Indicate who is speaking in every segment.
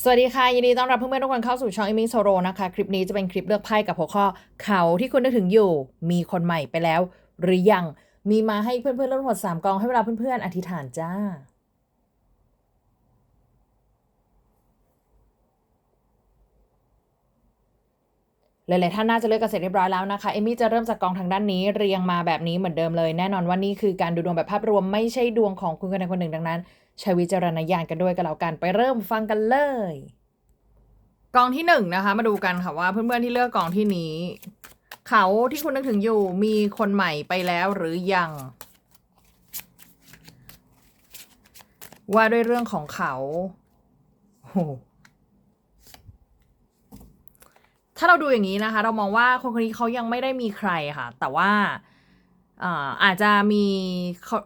Speaker 1: สวัสดีค่ะ ยินดีต้อนรับเพื่อนๆทุกคนเข้าสู่ช่อง e m i s o r o นะคะ คลิปนี้จะเป็นคลิปเลือกไพ่กับหัวข้อ เขาที่คุณนึกถึงอยู่ มีคนใหม่ไปแล้ว หรือยังมีมาให้เพื่อนๆเลือกทั้งหมดสามกองให้เวลาเพื่อนๆอธิษฐานจ้า หลายๆท่านน่าจะเลือกกันเสร็จเรียบร้อยแล้วนะคะ เอมี่จะเริ่มจากกองทางด้านนี้เรียงมาแบบนี้เหมือนเดิมเลย แน่นอนว่านี่คือการดูดวงแบบภาพรวมไม่ใช่ดวงของคุณคนใดคนหนึ่งดังนั้น ใช้วิจารณญาณกันด้วยกันแล้วกันไปเริ่มฟังกันเลย กองที่หนึ่งนะคะ มาดูกันค่ะว่าเพื่อนๆที่เลือกกองที่นี้ เขาที่คุณนึกถึงอยู่มีคนใหม่ไปแล้วหรือยัง ว่าด้วยเรื่องของเขาโถ้าเราดูอย่างนี้นะคะ เรามองว่าคนคนนี้เขายังไม่ได้มีใครค่ะ แต่ว่าอ่าอาจจะมีเขา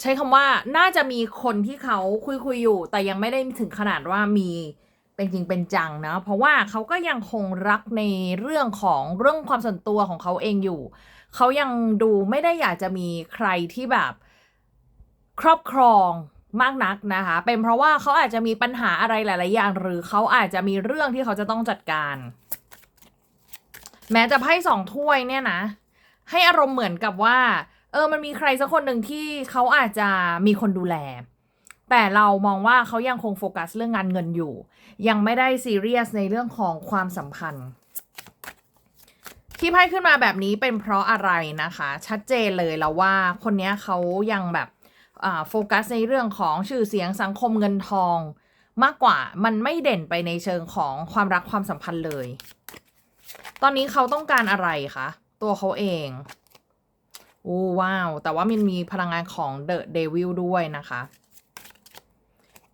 Speaker 1: ใช้คำว่าน่าจะมีคนที่เขาคุยคุยอยู่ แต่ยังไม่ได้ถึงขนาดว่ามีเป็นจริงเป็นจังนะ เพราะว่าเขาก็ยังคงรักในเรื่องของเรื่องความส่วนตัวของเขาเองอยู่ เขายังดูไม่ได้อยากจะมีใครที่แบบครอบครองมากนักนะคะ เป็นเพราะว่าเขาอาจจะมีปัญหาอะไรหลาย ๆ อย่าง หรือเขาอาจจะมีเรื่องที่เขาจะต้องจัดการ แม้จะไพ่สองถ้วยเนี่ยนะ ให้อารมณ์เหมือนกับว่า เออมันมีใครสักคนหนึ่งที่เขาอาจจะมีคนดูแล แต่เรามองว่าเขายังคงโฟกัสเรื่องงานเงินอยู่ ยังไม่ได้ซีเรียสในเรื่องของความสัมพันธ์ ที่ไพ่ขึ้นมาแบบนี้เป็นเพราะอะไรนะคะ ชัดเจนเลยแล้วว่าคนนี้เขายังแบบโฟกัสในเรื่องของชื่อเสียงสังคมเงินทอง มากกว่ามันไม่เด่นไปในเชิงของความรักความสัมพันธ์เลย ตอนนี้เขาต้องการอะไรคะตัวเขาเอง อ้ว้าว แต่ว่ามันมีพลังงานของเดอะเดวิลด้วยนะคะ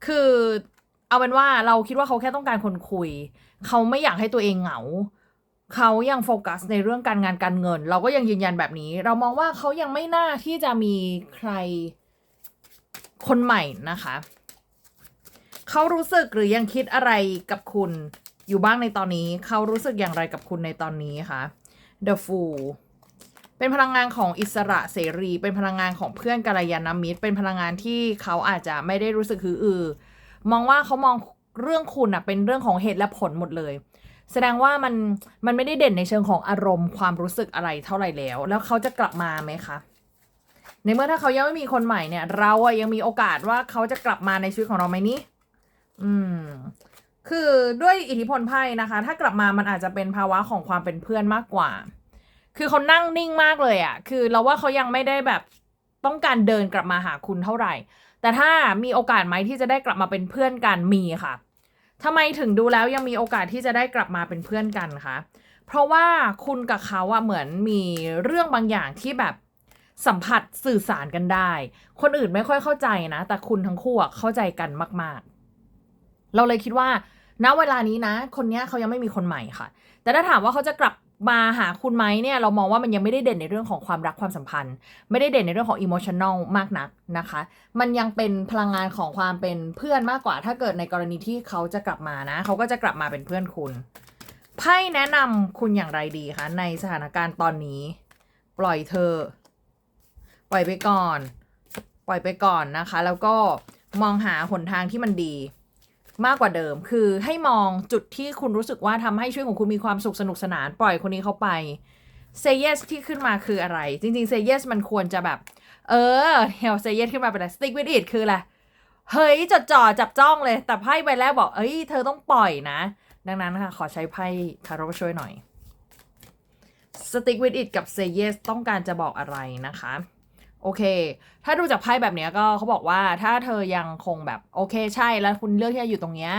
Speaker 1: คือเอาเป็นว่าเราคิดว่าเขาแค่ต้องการคนคุย เขาไม่อยากให้ตัวเองเหงา เขายังโฟกัสในเรื่องการงานการเงิน เราก็ยังยืนยันแบบนี้ เรามองว่าเขายังไม่น่าที่จะมีใครคนใหม่นะคะ เขารู้สึกหรือยังคิดอะไรกับคุณอยู่บ้างในตอนนี้ เขารู้สึกอย่างไรกับคุณในตอนนี้คะ The Fool เป็นพลังงานของอิสระเสรี เป็นพลังงานของเพื่อนกัลยาณมิตร เป็นพลังงานที่เขาอาจจะไม่ได้รู้สึกฮืออือมองว่าเขามองเรื่องคุณอะเป็นเรื่องของเหตุและผลหมดเลย แสดงว่ามันมันไม่ได้เด่นในเชิงของอารมณ์ความรู้สึกอะไรเท่าไหร่แล้ว แล้วเขาจะกลับมาไหมคะในเมื่อถ้าเขายังไม่มีคนใหม่เนี่ย เราอะยังมีโอกาสว่าเขาจะกลับมาในชีวิตของเราไหมนี่อืม คือด้วยอิทธิพลไพ่นะคะ ถ้ากลับมามันอาจจะเป็นภาวะของความเป็นเพื่อนมากกว่า คือเขานั่งนิ่งมากเลยอะ่ะคือเราว่าเขายังไม่ได้แบบต้องการเดินกลับมาหาคุณเท่าไหร่ แต่ถ้ามีโอกาสไหมที่จะได้กลับมาเป็นเพื่อนกันมีค่ะทำไมถึงดูแล้วยังมีโอกาสที่จะได้กลับมาเป็นเพื่อนกันคะเพราะว่าคุณกับเขาอะเหมือนมีเรื่องบางอย่างที่แบบสัมผัสสื่อสารกันได้ คนอื่นไม่ค่อยเข้าใจนะ แต่คุณทั้งคู่เข้าใจกันมาก ๆ เราเลยคิดว่า ณ เวลานี้นะ คนนี้เขายังไม่มีคนใหม่ค่ะ แต่ถ้าถามว่าเขาจะกลับ มาหาคุณไหมเนี่ยเรามองว่ามันยังไม่ได้เด่นในเรื่องของความรักความสัมพันธ์ ไม่ได้เด่นในเรื่องของอิโมชัน a ลมากนักนะคะ มันยังเป็นพลังงานของความเป็นเพื่อนมากกว่า ถ้าเกิดในกรณีที่เขาจะกลับมานะ เขาก็จะกลับมาเป็นเพื่อนคุณไพ่แนะนำคุณอย่างไรดีคะในสถานการณ์ตอนนี้ ปล่อยเธอ ปล่อยไปก่อน ปล่อยไปก่อนนะคะ แล้วก็มองหาหนทางที่มันดี มากกว่าเดิม คือให้มองจุดที่คุณรู้สึกว่าทำให้ชีวิตของคุณมีความสุขสนุกสนาน ปล่อยคนนี้เข้าไป say yes ที่ขึ้นมาคืออะไร จริงๆ say yes มันควรจะแบบ เออเฮล say yes ขึ้นมาเป็นอะไร stick with it คืออะไรเฮ้ยจดจ่อจับจ้องเลย แต่ไพ่ใบแรกบอก เอ้ยเธอต้องปล่อยนะ ดังนั้นค่ะ ขอใช้ไพ่คาร์โรช่วยหน่อย stick with it กับ say yes ต้องการจะบอกอะไรนะคะ โอเค ถ้าดูจากไพ่แบบนี้ก็เขาบอกว่าถ้าเธอยังคงแบบโอเคใช่แล้วคุณเลือกที่จะอยู่ตรงเนี้ย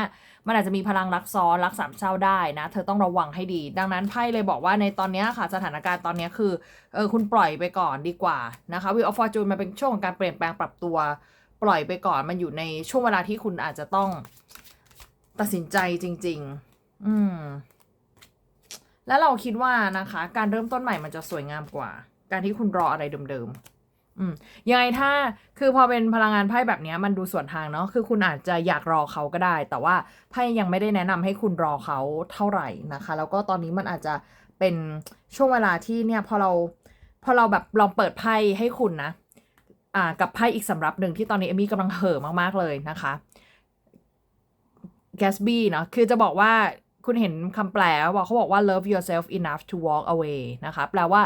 Speaker 1: มันอาจจะมีพลังรักซ้อนรักสามเศร้าได้นะ เธอต้องระวังให้ดี ดังนั้นไพ่เลยบอกว่าในตอนนี้ค่ะสถานการณ์ตอนนี้คือเออคุณปล่อยไปก่อนดีกว่านะคะวิวออฟฟอร์จูนมันเป็นช่วงของการเปลี่ยนแปลงปรับตัว ปล่อยไปก่อนมันอยู่ในช่วงเวลาที่คุณอาจจะต้องตัดสินใจจริง ๆ อืม แล้วเราคิดว่านะคะ การเริ่มต้นใหม่มันจะสวยงามกว่า การที่คุณรออะไรเดิมๆ อืมยังไงถ้าคือพอเป็นพลังงานไพ่แบบนี้มันดูส่วนทางเนาะคือคุณอาจจะอยากรอเขาก็ได้ แต่ว่าไพ่ยังไม่ได้แนะนำให้คุณรอเขาเท่าไหร่นะคะ แล้วก็ตอนนี้มันอาจจะเป็นช่วงเวลาที่เนี่ยพอเราพอเราแบบลองเปิดไพ่ให้คุณนะอ่ากับไพ่อีกสำรับหนึ่งที่ตอนนี้เอมี่กำลังเห่อมากๆเลยนะคะ Gatsby เนาะคือจะบอกว่าคุณเห็นคำแปลว่าเขาบอกว่า love yourself enough to walk away นะคะแปลว่า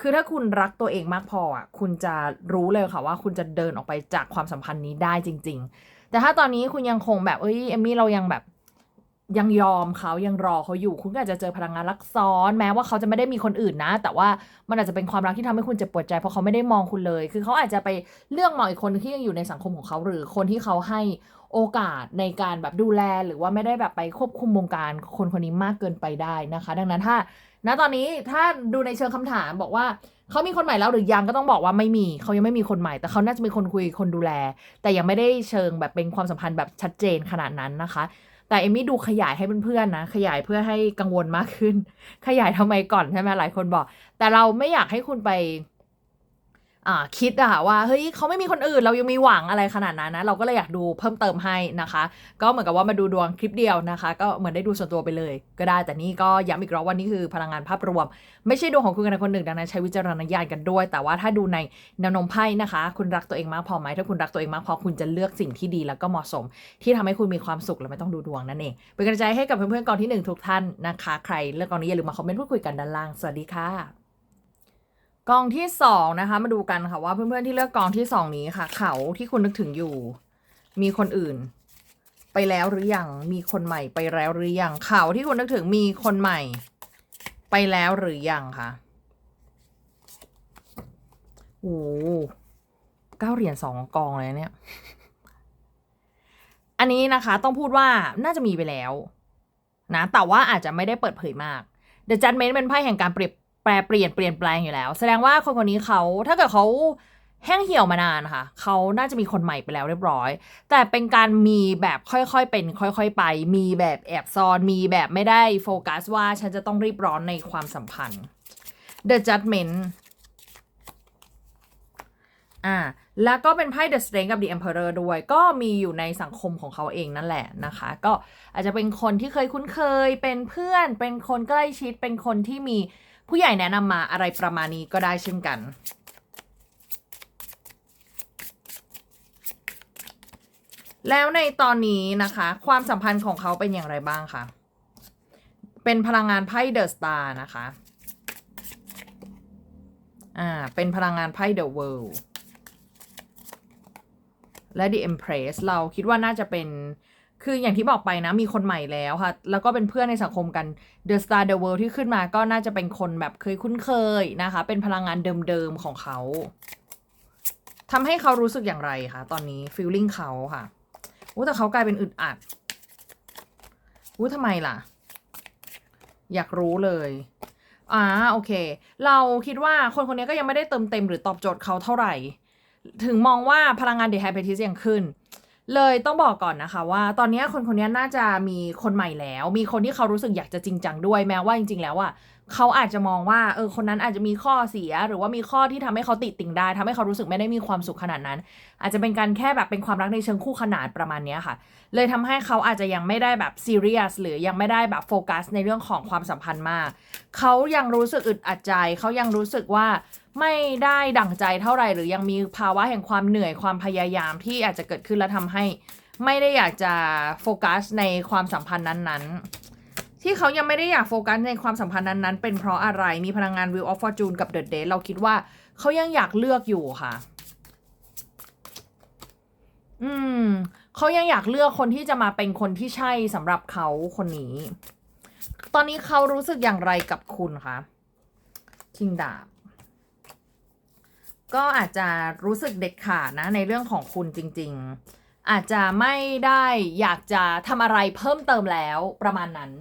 Speaker 1: คือถ้าคุณรักตัวเองมากพออะคุณจะรู้เลยค่ะว่าคุณจะเดินออกไปจากความสัมพันธ์นี้ได้จริง ๆ แต่ถ้าตอนนี้คุณยังคงแบบเอ้ยเอมมี่เรายังแบบยังยอมเขายังรอเขาอยู่ คุณก็อาจจะเจอพลังงานรักซ้อนแม้ว่าเขาจะไม่ได้มีคนอื่นนะ แต่ว่ามันอาจจะเป็นความรักที่ทำให้คุณเจ็บปวดใจเพราะเขาไม่ได้มองคุณเลย คือเขาอาจจะไปเลือกมองอีกคนที่ยังอยู่ในสังคมของเขา หรือคนที่เขาให้ โอกาสในการแบบดูแลหรือว่าไม่ได้แบบไปควบคุมวงการคนคนนี้มากเกินไปได้นะคะ ดังนั้นถ้าณตอนนี้ถ้าดูในเชิงคำถามบอกว่าเขามีคนใหม่แล้วหรือยังก็ต้องบอกว่าไม่มีเขายังไม่มีคนใหม่ แต่เขาน่าจะมีคนคุยคนดูแล แต่ยังไม่ได้เชิงแบบเป็นความสัมพันธ์แบบชัดเจนขนาดนั้นนะคะ แต่เอมี่ดูขยายให้เพื่อนๆนะขยายเพื่อให้กังวลมากขึ้น ขยายทำไมก่อนใช่ไหมหลายคนบอก แต่เราไม่อยากให้คุณไป คิดอะค่ะว่าเฮ้ยเขาไม่มีคนอื่น เรายังมีหวังอะไรขนาดนั้นนะ เราก็เลยอยากดูเพิ่มเติมให้นะคะ ก็เหมือนกับว่ามาดูดวงคลิปเดียวนะคะ ก็เหมือนได้ดูส่วนตัวไปเลย ก็ได้แต่นี่ก็ย้ำอีกรอบว่านี่คือพลังงานภาพรวม ไม่ใช่ดวงของคุณกันคนหนึ่งดังนั้นใช้วิจารณญาณกันด้วย แต่ว่าถ้าดูในแนวนมไพ่นะคะ คุณรักตัวเองมากพอไหมถ้าคุณรักตัวเองมากพอคุณจะเลือกสิ่งที่ดีแล้วก็เหมาะสม ที่ทำให้คุณมีความสุขและไม่ต้องดูดวงนั่นเองเป็นกำลังใจให้กับเพื่อนๆกองที่หนึ่งทุกท่านนะคะ ใครเลือกกองนี้อย่าลืมมาคอมเมนต์พูดคุยกันด้านล่างสวัสดีค่ะ กองที่สองนะคะมาดูกันค่ะว่าเพื่อนๆที่เลือกกองที่สองนี้ค่ะ เขาที่คุณนึกถึงอยู่ มีคนอื่น ไปแล้วหรือยังมีคนใหม่ไปแล้วหรือยังเขาที่คุณนึกถึงมีคนใหม่ ไปแล้วหรือยังคะโอ้เก้าเหรียญสองกองเลยเนี่ย อันนี้นะคะ ต้องพูดว่าน่าจะมีไปแล้ว นะ แต่ว่าอาจจะไม่ได้เปิดเผยมาก The Judgment เป็นไพ่แห่งการเปรียบ แปรเปลี่ยนเปลี่ยนแปลงอยู่แล้ว แสดงว่าคนคนนี้เขาถ้าเกิดเขาแห้งเหี่ยวมานานค่ะ เขาน่าจะมีคนใหม่ไปแล้วเรียบร้อย แต่เป็นการมีแบบค่อยๆเป็น ค่อยๆไป มีแบบแอบซ่อน มีแบบไม่ได้โฟกัสว่าฉันจะต้องรีบร้อนในความสัมพันธ์ The Judgment อ่า แล้วก็เป็นไพ่ The Strength กับ The Emperor ด้วย ก็มีอยู่ในสังคมของเขาเองนั่นแหละนะคะ ก็อาจจะเป็นคนที่เคยคุ้นเคย เป็นเพื่อน เป็นคนใกล้ชิด เป็นคนที่มี ผู้ใหญ่แนะนำมาอะไรประมาณนี้ก็ได้เช่นกัน แล้วในตอนนี้นะคะ ความสัมพันธ์ของเขาเป็นอย่างไรบ้างคะเป็นพลังงานไพ่เดอะสตาร์นะคะ อ่า เป็นพลังงานไพ่เดอะเวิลด์และ The Empress เราคิดว่าน่าจะเป็น คืออย่างที่บอกไปนะมีคนใหม่แล้วค่ะ แล้วก็เป็นเพื่อนในสังคมกัน The Star The World ที่ขึ้นมาก็น่าจะเป็นคนแบบเคยคุ้นเคยนะคะ เป็นพลังงานเดิมๆของเขาทำให้เขารู้สึกอย่างไรคะตอนนี้ feeling เขาค่ะอู้แต่เขากลายเป็นอึดอัดอู้ทำไมล่ะ อยากรู้เลยอ่าโอเค เราคิดว่าคนคนนี้ก็ยังไม่ได้เติมเต็มหรือตอบโจทย์เขาเท่าไหร่ ถึงมองว่าพลังงานเด h ไฮเ p ทิสยังขึ้น เลยต้องบอกก่อนนะคะว่าตอนนี้คนคนนี้น่าจะมีคนใหม่แล้ว มีคนที่เขารู้สึกอยากจะจริงจังด้วยแม้ว่าจริง ๆ แล้วอะเขาอาจจะมองว่าเออคนนั้นอาจจะมีข้อเสีย หรือว่ามีข้อที่ทำให้เขาติดติงได้ทำให้เขารู้สึกไม่ได้มีความสุขขนาดนั้น อาจจะเป็นการแค่แบบเป็นความรักในเชิงคู่ขนานประมาณนี้ค่ะ เลยทำให้เขาอาจจะยังไม่ได้แบบซีเรียสหรือยังไม่ได้แบบโฟกัสในเรื่องของความสัมพันธ์มากเขายังรู้สึกอึดอัดใจเขายังรู้สึกว่า ไม่ได้ดั่งใจเท่าไหร่ หรือยังมีภาวะแห่งความเหนื่อยความพยายามที่อาจจะเกิดขึ้นแล้วทำให้ ไม่ได้อยากจะโฟกัสในความสัมพันธ์นั้นๆ ที่เขายังไม่ได้อยากโฟกัสในความสัมพันธ์นั้นๆ เป็นเพราะอะไรมีพลังงาน Wheel of Fortune กับ The Date เราคิดว่าเขายังอยากเลือกอยู่ค่ะ อืมเขายังอยากเลือกคนที่จะมาเป็นคนที่ใช่สำหรับเขาคนนี้ ตอนนี้เขารู้สึกอย่างไรกับคุณคะคิงดาบ ก็อาจจะรู้สึกเด็ดขาดนะในเรื่องของคุณจริง ๆ อาจจะไม่ได้อยากจะทำอะไรเพิ่มเติมแล้วประมาณนั้น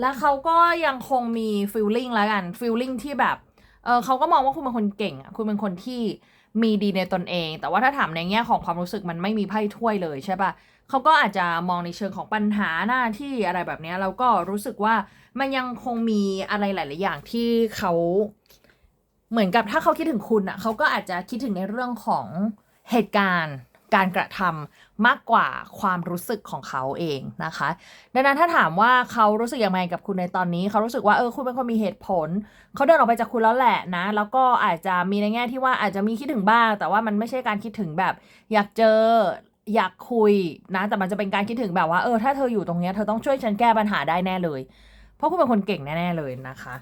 Speaker 1: และเขาก็ยังคงมี feeling แล้วกัน feeling ที่แบบเออเขาก็มองว่าคุณเป็นคนเก่งอะคุณเป็นคนที่มีดีในตนเอง แต่ว่าถ้าถามในแง่ของความรู้สึกมันไม่มีไพ่ถ้วยเลยใช่ปะเขาก็อาจจะมองในเชิงของปัญหาหน้าที่อะไรแบบนี้แล้วก็รู้สึกว่ามันยังคงมีอะไรหลาย ๆ อย่างที่เขา เหมือนกับถ้าเขาคิดถึงคุณอะเขาก็อาจจะคิดถึงในเรื่องของเหตุการณ์การกระทำมากกว่าความรู้สึกของเขาเองนะคะ ดังนั้นถ้าถามว่าเขารู้สึกยังไงกับคุณในตอนนี้ เขารู้สึกว่าเออคุณเป็นคนมีเหตุผล เขาเดินออกไปจากคุณแล้วแหละนะ แล้วก็อาจจะมีในแง่ที่ว่าอาจจะมีคิดถึงบ้าง แต่ว่ามันไม่ใช่การคิดถึงแบบ อยากเจออยากคุยนะ แต่มันจะเป็นการคิดถึงแบบว่าเออถ้าเธออยู่ตรงนี้เธอต้องช่วยฉันแก้ปัญหาได้แน่เลย เพราะคุณเป็นคนเก่งแน่ๆเลยนะคะ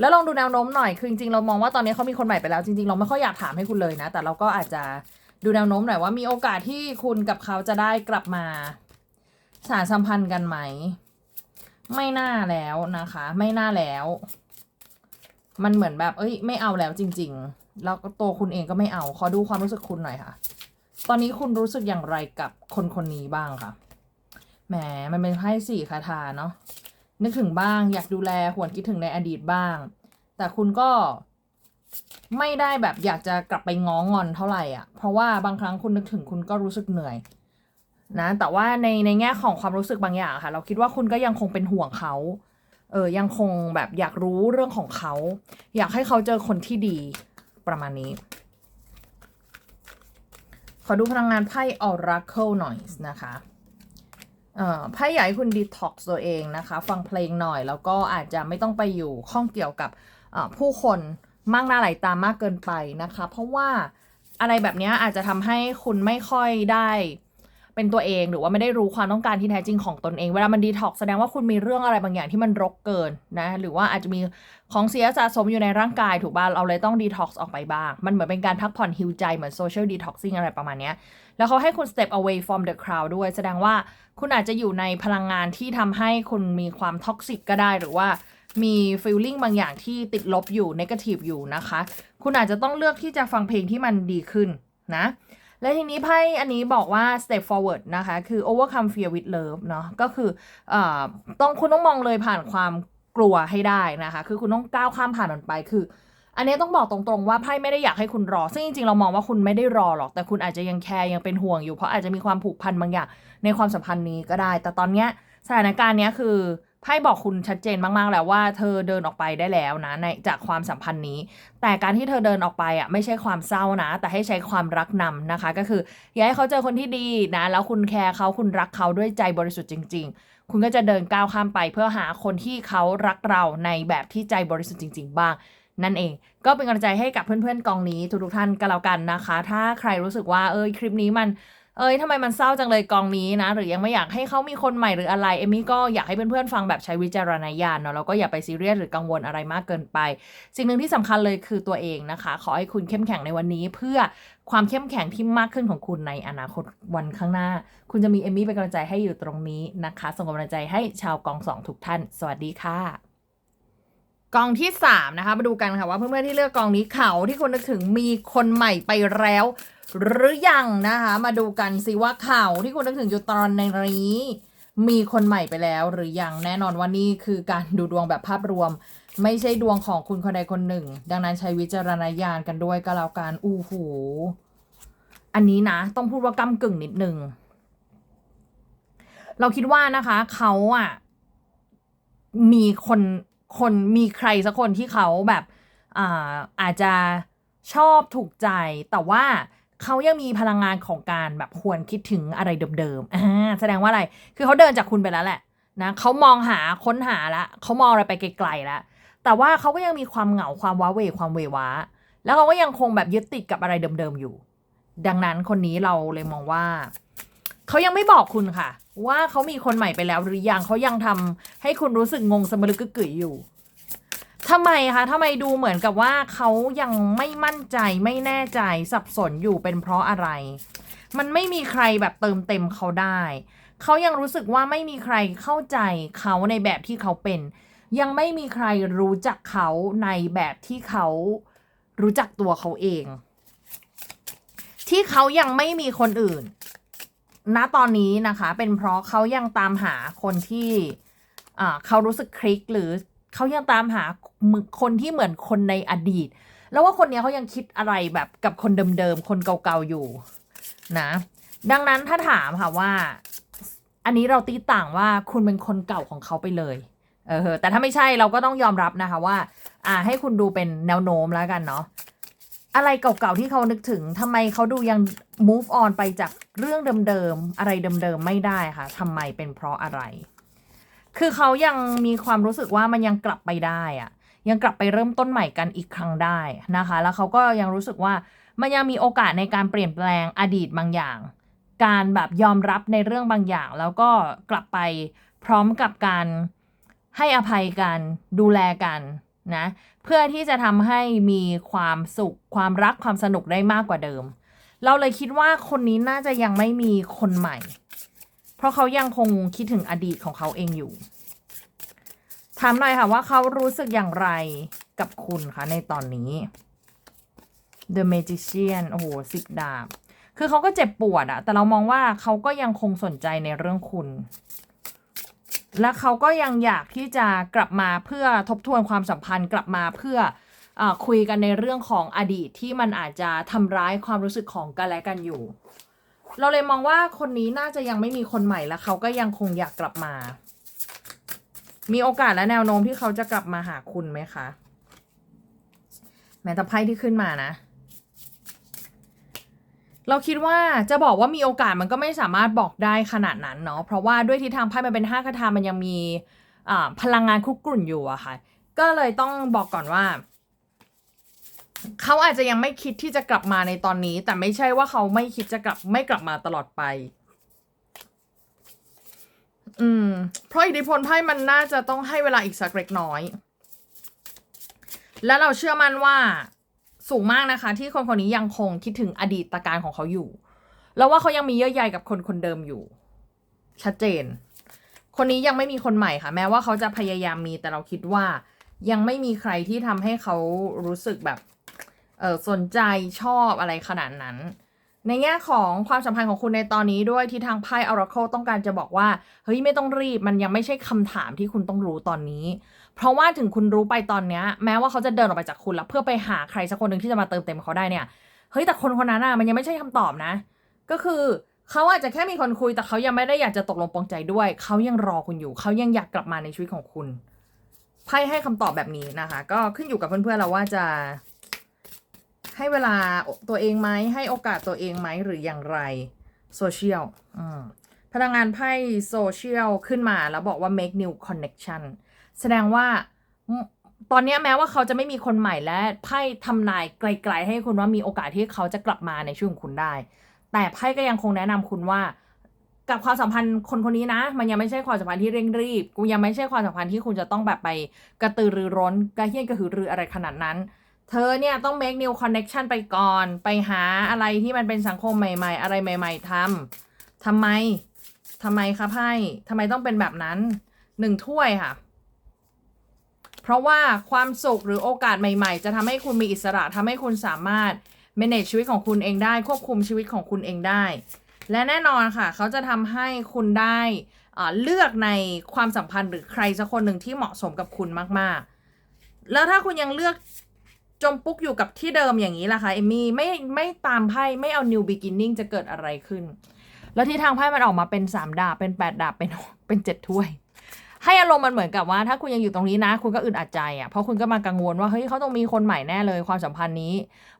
Speaker 1: แล้วลองดูแนวโน้มหน่อย คือจริงๆ เรามองว่าตอนนี้เขามีคนใหม่ไปแล้ว จริงๆ เราไม่ค่อยอยากถามให้คุณเลยนะ แต่เราก็อาจจะดูแนวโน้มหน่อยว่ามีโอกาสที่คุณกับเขาจะได้กลับมาสานสัมพันธ์กันไหม ไม่น่าแล้วนะคะ ไม่น่าแล้ว มันเหมือนแบบ เอ้ย ไม่เอาแล้วจริง ๆ แล้วก็ตัวคุณเองก็ไม่เอา ขอดูความรู้สึกคุณหน่อยค่ะ ตอนนี้คุณรู้สึกอย่างไรกับคนคนนี้บ้างค่ะแหม มันเป็นไพ่สี่คาถาเนาะ นึกถึงบ้าง อยากดูแลหวนคิดถึงในอดีตบ้าง แต่คุณก็ไม่ได้แบบอยากจะกลับไปง้องอนเท่าไหร่อะ เพราะว่าบางครั้งคุณนึกถึงคุณก็รู้สึกเหนื่อยนะ แต่ว่าในในแง่ของความรู้สึกบางอย่างค่ะ เราคิดว่าคุณก็ยังคงเป็นห่วงเขา เออ ยังคงแบบอยากรู้เรื่องของเขา อยากให้เขาเจอคนที่ดีประมาณนี้ ขอดูพลังงานไพ่ Oracle หน่อยนะคะ ไพ่อยากให้คุณดีท็อกซ์ตัวเองนะคะ ฟังเพลงหน่อยแล้วก็อาจจะไม่ต้องไปอยู่ข้องเกี่ยวกับผู้คนมากหน้าหลายตามากเกินไปนะคะ เพราะว่าอะไรแบบนี้อาจจะทำให้คุณไม่ค่อยได้เป็นตัวเองหรือว่าไม่ได้รู้ความต้องการที่แท้จริงของตนเอง เวลามันดีท็อกแสดงว่าคุณมีเรื่องอะไรบางอย่างที่มันรกเกินนะ หรือว่าอาจจะมีของเสียสะสมอยู่ในร่างกายถูกป่ะเราเลยต้องดีท็อกซ์ออกไปบ้าง มันเหมือนเป็นการพักผ่อนฮิวใจเหมือนโซเชียลดีท็อกซิ่งอะไรประมาณนี้ แล้วเขาให้คุณ step away from the crowd ด้วย แสดงว่าคุณอาจจะอยู่ในพลังงานที่ทำให้คุณมีความท็อกซิกก็ได้หรือว่ามี feeling บางอย่างที่ติดลบอยู่ negative อยู่นะคะ คุณอาจจะต้องเลือกที่จะฟังเพลงที่มันดีขึ้นนะ และทีนี้ไพ่อันนี้บอกว่า step forward นะคะ คือ overcome fear with love เนาะก็คือเอ่อต้องคุณต้องมองเลยผ่านความกลัวให้ได้นะคะ คือคุณต้องก้าวข้ามผ่านมันไปคือ อันนี้ต้องบอกตรงๆว่าไพ่ไม่ได้อยากให้คุณรอ ซึ่งจริงๆเรามองว่าคุณไม่ได้รอหรอก แต่คุณอาจจะยังแคร์ยังเป็นห่วงอยู่ เพราะอาจจะมีความผูกพันบางอย่างในความสัมพันธ์นี้ก็ได้ แต่ตอนเนี้ยสถานการณ์เนี้ยคือไพ่บอกคุณชัดเจนมากๆแล้วว่าเธอเดินออกไปได้แล้วนะในจากความสัมพันธ์นี้ แต่การที่เธอเดินออกไปอะไม่ใช่ความเศร้านะ แต่ให้ใช้ความรักนำนะคะ ก็คืออยากให้เขาเจอคนที่ดีนะแล้วคุณแคร์เขาคุณรักเขาด้วยใจบริสุทธิ์จริง ๆ คุณก็จะเดินก้าวข้ามไปเพื่อหาคนที่เขารักเราในแบบที่ใจบริสุทธิ์จริง ๆ บ้าง นั่นเอง ก็เป็นกำลังใจให้กับเพื่อนๆกองนี้ทุกๆท่านก็แล้วกันนะคะ ถ้าใครรู้สึกว่าเอ้ยคลิปนี้มันเอ้ยทำไมมันเศร้าจังเลยกองนี้นะ หรือยังไม่อยากให้เขามีคนใหม่หรืออะไร เอมี่ก็อยากให้เพื่อนๆฟังแบบใช้วิจารณญาณเนาะแล้วก็อย่าไปซีเรียสหรือกังวลอะไรมากเกินไป สิ่งหนึ่งที่สำคัญเลยคือตัวเองนะคะ ขอให้คุณเข้มแข็งในวันนี้ เพื่อความเข้มแข็งที่มากขึ้นของคุณในอนาคตวันข้างหน้า คุณจะมีเอมี่เป็นกำลังใจให้อยู่ตรงนี้นะคะ ส่งกำลังใจให้ชาวกองสองทุกท่าน สวัสดีค่ะ กองที่สามนะคะ มาดูกันค่ะว่าเพื่อนๆที่เลือกกองนี้เขาที่คุณนึกถึงมีคนใหม่ไปแล้ว หรือยังนะคะ มาดูกันสิว่าข่าวที่คุณนึกถึงอยู่ตอนในนี้ มีคนใหม่ไปแล้ว หรือยังแน่นอนว่านี่คือการดูดวงแบบภาพรวม ไม่ใช่ดวงของคุณคนใดคนหนึ่ง ดังนั้นใช้วิจารณญาณกันด้วยก็แล้วกันอู้หูอันนี้นะ ต้องพูดว่ากำกึ่งนิดนึงเราคิดว่านะคะ เขาอะมีคน คนมีใครสักคนที่เขาแบบอ่าอาจจะชอบถูกใจ แต่ว่าเขายังมีพลังงานของการแบบควรคิดถึงอะไรเดิมๆอ่าแสดงว่าอะไรคือเขาเดินจากคุณไปแล้วแหละนะเขามองหาค้นหาละเขามองอะไรไปไกลๆแล้วแต่ว่าเขาก็ยังมีความเหงาความว้าเหวความเวว้า แล้วเขาก็ยังคงแบบยึดติดกับอะไรเดิมๆอยู่ ดังนั้นคนนี้เราเลยมองว่า เขายังไม่บอกคุณค่ะ ว่าเขามีคนใหม่ไปแล้วหรือยังเขายังทำให้คุณรู้สึกงงสมรึกกึกกึ๋ยอยู่ทำไมคะทำไมดูเหมือนกับว่าเขายังไม่มั่นใจไม่แน่ใจสับสนอยู่เป็นเพราะอะไร มันไม่มีใครแบบเติมเต็มเขาได้ เขายังรู้สึกว่าไม่มีใครเข้าใจเขาในแบบที่เขาเป็น ยังไม่มีใครรู้จักเขาในแบบที่เขารู้จักตัวเขาเอง ที่เขายังไม่มีคนอื่น ณตอนนี้นะคะ เป็นเพราะเขายังตามหาคนที่เขารู้สึกคลิกหรือเขายังตามหาคนที่เหมือนคนในอดีต แล้วว่าคนนี้เขายังคิดอะไรแบบกับคนเดิมๆคนเก่าๆอยู่นะ ดังนั้นถ้าถามค่ะว่า อันนี้เราตีต่างว่าคุณเป็นคนเก่าของเขาไปเลยเออแต่ถ้าไม่ใช่เราก็ต้องยอมรับนะคะว่า อ่าให้คุณดูเป็นแนวโน้มแล้วกันเนาะ อะไรเก่าๆที่เขานึกถึงทำไมเขาดูยัง move on ไปจากเรื่องเดิมๆ อะไรเดิมๆ ไม่ได้ค่ะทำไมเป็นเพราะอะไร คือเขายังมีความรู้สึกว่ามันยังกลับไปได้อะยังกลับไปเริ่มต้นใหม่กันอีกครั้งได้นะคะ แล้วเขาก็ยังรู้สึกว่ามันยังมีโอกาสในการเปลี่ยนแปลงอดีตบางอย่าง การแบบยอมรับในเรื่องบางอย่าง แล้วก็กลับไปพร้อมกับการให้อภัยกันดูแลกัน นะเพื่อที่จะทำให้มีความสุขความรักความสนุกได้มากกว่าเดิม เราเลยคิดว่าคนนี้น่าจะยังไม่มีคนใหม่ เพราะเขายังคงคิดถึงอดีตของเขาเองอยู่ถามหน่อยค่ะว่าเขารู้สึกอย่างไรกับคุณคะในตอนนี้ The Magician โอ้โหสิบดาบ คือเขาก็เจ็บปวดอะแต่เรามองว่าเขาก็ยังคงสนใจในเรื่องคุณ และเขาก็ยังอยากที่จะกลับมาเพื่อทบทวนความสัมพันธ์ กลับมาเพื่ออคุยกันในเรื่องของอดีตที่มันอาจจะทำร้ายความรู้สึกของกันและกันอยู่ เราเลยมองว่าคนนี้น่าจะยังไม่มีคนใหม่และเขาก็ยังคงอยากกลับมา มีโอกาสและแนวโน้มที่เขาจะกลับมาหาคุณไหมคะแม้แต่ไพ่ที่ขึ้นมานะ เราคิดว่าจะบอกว่ามีโอกาสมันก็ไม่สามารถบอกได้ขนาดนั้นเนาะเพราะว่าด้วยทิศทางไพ่มันเป็นห้าคาถามันยังมีพลังงานคุกกรุ่นอยู่อะค่ะ ก็เลยต้องบอกก่อนว่า เขาอาจจะยังไม่คิดที่จะกลับมาในตอนนี้ แต่ไม่ใช่ว่าเขาไม่คิดจะกลับไม่กลับมาตลอดไป อืม เพราะอิทธิพลไพ่มันน่าจะต้องให้เวลาอีกสักเล็กน้อย และเราเชื่อมั่นว่า สูงมากนะคะ ที่คนคนนี้ยังคงคิดถึงอดีตการของเขาอยู่ แล้วว่าเขายังมีเยื่อใยกับคนคนเดิมอยู่ ชัดเจน คนนี้ยังไม่มีคนใหม่ค่ะ แม้ว่าเขาจะพยายามมีแต่เราคิดว่า ยังไม่มีใครที่ทำให้เขารู้สึกแบบเออสนใจชอบอะไรขนาดนั้น ในแง่ของความสัมพันธ์ของคุณในตอนนี้ด้วยที่ทางไพ่ Oracle ต้องการจะบอกว่า เฮ้ย ไม่ต้องรีบมันยังไม่ใช่คำถามที่คุณต้องรู้ตอนนี้ เพราะว่าถึงคุณรู้ไปตอนเนี้ย แม้ว่าเขาจะเดินออกไปจากคุณแล้วเพื่อไปหาใครสักคนหนึ่งที่จะมาเติมเต็มเขาได้เนี่ยเฮ้ยแต่คนคนนั้นอะมันยังไม่ใช่คำตอบนะ ก็คือเขาอาจจะแค่มีคนคุยแต่เขายังไม่ได้อยากจะตกลงปรงใจด้วย เขายังรอคุณอยู่ เขายังอยากกลับมาในชีวิตของคุณไพ่ให้คำตอบแบบนี้นะคะ ก็ขึ้นอยู่กับเพื่อนๆเราว่าจะ ให้เวลาตัวเองไหมให้โอกาสตัวเองไหมหรืออย่างไรโซเชียลพลังงานไพ่โซเชียลขึ้นมาแล้วบอกว่า make new connection แสดงว่าตอนนี้แม้ว่าเขาจะไม่มีคนใหม่และไพ่ทำนายไกลๆให้คุณว่ามีโอกาสที่เขาจะกลับมาในช่วงคุณได้ แต่ไพ่ก็ยังคงแนะนำคุณว่ากับความสัมพันธ์คนคนนี้นะ มันยังไม่ใช่ความสัมพันธ์ที่เร่งรีบ กูยังไม่ใช่ความสัมพันธ์ที่คุณจะต้องแบบไปกระตือรือร้นกระเฮี้ยนกระหือรืออะไรขนาดนั้น เธอเนี่ยต้อง make new connection ไปก่อน ไปหาอะไรที่มันเป็นสังคมใหม่ ๆ อะไรใหม่ ๆทำทำไมทำไมคะไพ่ทำไมต้องเป็นแบบนั้นหนึ่งถ้วยค่ะ เพราะว่าความสุขหรือโอกาสใหม่ ๆ จะทำให้คุณมีอิสระทำให้คุณสามารถ manage ชีวิตของคุณเองได้ควบคุมชีวิตของคุณเองได้ และแน่นอนค่ะ เขาจะทำให้คุณได้เลือกในความสัมพันธ์หรือใครสักคนหนึ่งที่เหมาะสมกับคุณมากๆ แล้วถ้าคุณยังเลือก จมปุ๊กอยู่กับที่เดิมอย่างนี้ล่ะคะเอมี่ไม่ไม่ตามไพ่ไม่เอา new beginning จะเกิดอะไรขึ้น แล้วที่ทางไพ่มันออกมาเป็นสามดาบเป็นแปดดาบเป็นเป็นเจ็ดถ้วย ให้อารมณ์มันเหมือนกับว่า ถ้าคุณยังอยู่ตรงนี้นะ คุณก็อึดอัดใจอะ่ะเพราะคุณก็มากังวลว่าเฮ้ยเขาต้องมีคนใหม่แน่เลยความสัมพันธ์นี้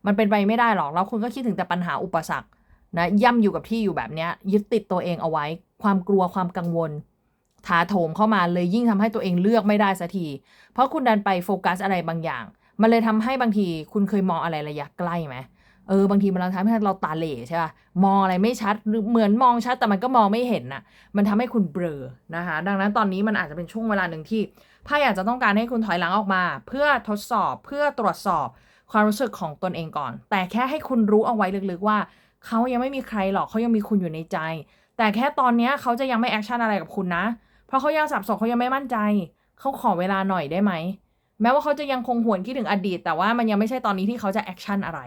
Speaker 1: มันเป็นไปไม่ได้หรอกแล้วคุณก็คิดถึงแต่ปัญหาอุปสรรคนะย่ำอยู่กับที่อยู่แบบเนี้ยยึดติดตัวเองเอาไว้ ความกลัวความกังวลถาโถมเข้ามาเลยยิ่งทำให้ตัวเองเลือกไม่ได้สักที เพราะคุณดันไปโฟกัสอะไรบางอย่าง มันเลยทำให้บางทีคุณเคยมองอะไรระยะใกล้ไหมเออบางทีมันทำให้เราตาเหล่ใช่ป่ะมองอะไรไม่ชัดหรือเหมือนมองชัดแต่มันก็มองไม่เห็นน่ะ มันทำให้คุณเบลอนะคะดังนั้นตอนนี้มันอาจจะเป็นช่วงเวลาหนึ่งที่ไพ่อาจจะต้องการให้คุณถอยหลังออกมา เพื่อทดสอบเพื่อตรวจสอบความรู้สึกของตนเองก่อน แต่แค่ให้คุณรู้เอาไว้ลึกๆว่า เขายังไม่มีใครหรอกเขายังมีคุณอยู่ในใจ แต่แค่ตอนนี้เขาจะยังไม่แอคชั่นอะไรกับคุณนะ เพราะเขายังสับสนเขายังไม่มั่นใจ เขาขอเวลาหน่อยได้ไหม แม้ว่าเขาจะยังคงหวนคิดถึงอดีต แต่ว่ามันยังไม่ใช่ตอนนี้ที่เขาจะแอคชั่นอะไร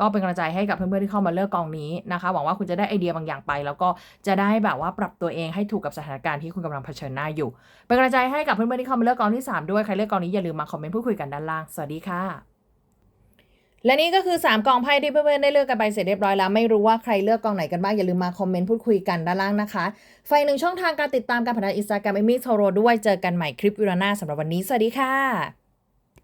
Speaker 1: ก็เป็นกำลังใจให้กับเพื่อนๆที่เข้ามาเลือกกองนี้นะคะหวังว่าคุณจะได้ไอเดียบางอย่างไป แล้วก็จะได้แบบว่าปรับตัวเองให้ถูกกับสถานการณ์ที่คุณกำลังเผชิญหน้าอยู่ เป็นกำลังใจให้กับเพื่อนๆที่เข้ามาเลือกกองที่3ด้วยใครเลือกกองนี้อย่าลืมมาคอมเมนต์พูดคุยกันด้านล่างสวัสดีค่ะและนี่ก็คือ 3 กองไพ่ที่เพื่อนๆได้เลือกกันไปเสร็จเรียบร้อยแล้ว ไม่รู้ว่าใครเลือกกองไหนกันบ้างอย่าลืมมาคอมเมนต์พูดคุยกันด้านล่างนะคะไฟหนึ่งช่องทางการติดตามการผ่านอินสตาแกรมเอมี่โทโรด้วยเจอกันใหม่คลิปวิรนาสำหรับวันนี้ สวัสดีค่ะ